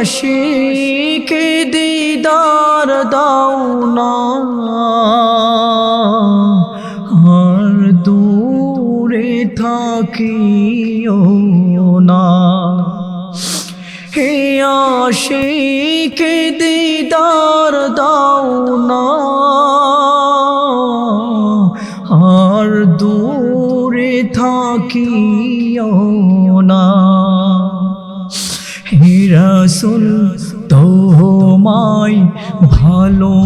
আশিকে দিদার দাও না। আর দূরে থাকিও না। হে আশিকে দিদার দাও না। আর দূরে থাকিও হিরাসুল তোমায় ভালোবাসি।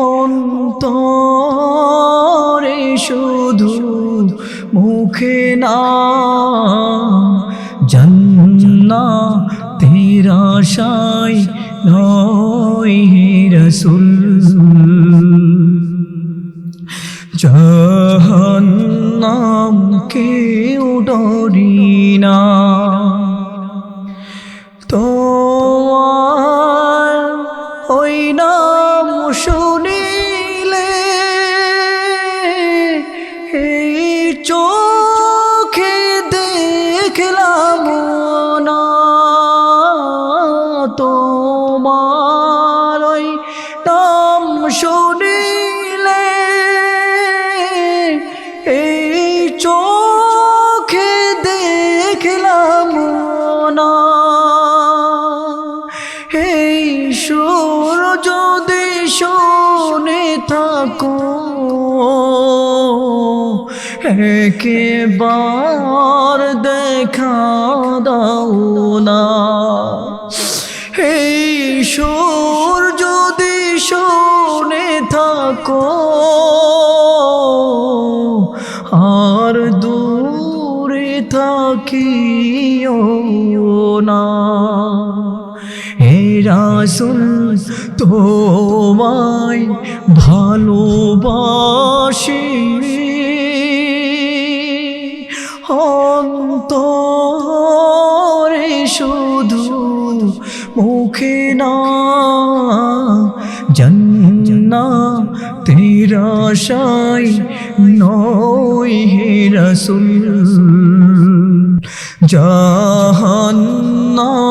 অন্তরে শুধু মুখে না জন্না তেরা শাই নয় রসুল। জাহান্নাম কেউ না তো ওই নাম শুনিলে এই চোখে দেখলাম না তোমার ওই নাম শুনিলে শুনে থাকো। একেবার দেখা দাও না। এই সুর যদি শুনে থাকো আর দূরে থাকিও। হে রাসুল তোমায় ভালোবাসি অন্তরে শুধু মুখে না জন্না তেরা শাই নয় হে রসুল। জাহান্নাম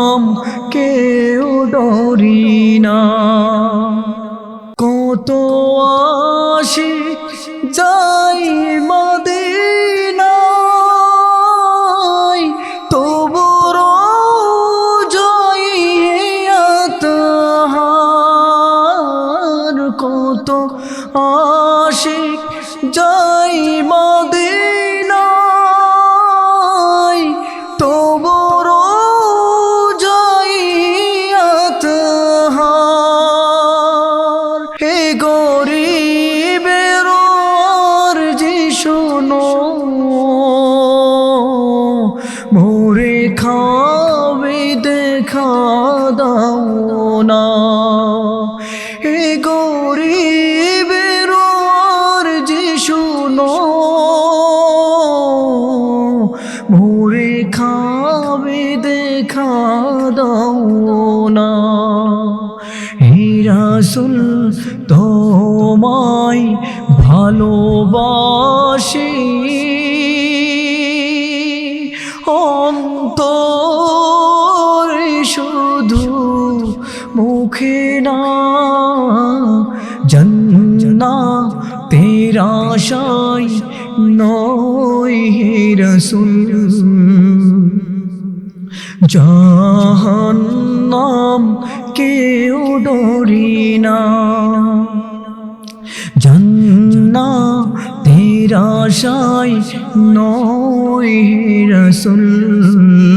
কত আসি যাই মদিনায় তবু জয়িয়াতহার কত আশিক যাই মদিনায় দাও না হে গরিবের যে শোনো মোরে খাবে দেখা দাও না হে রাসুল, তোমায় ভালোবাসি। না, জন্না তেরা শাই নয় হে রসুল। জাহান্নাম কেউ ডরি না। জন্না তেরা শাই নয় হে রসুল।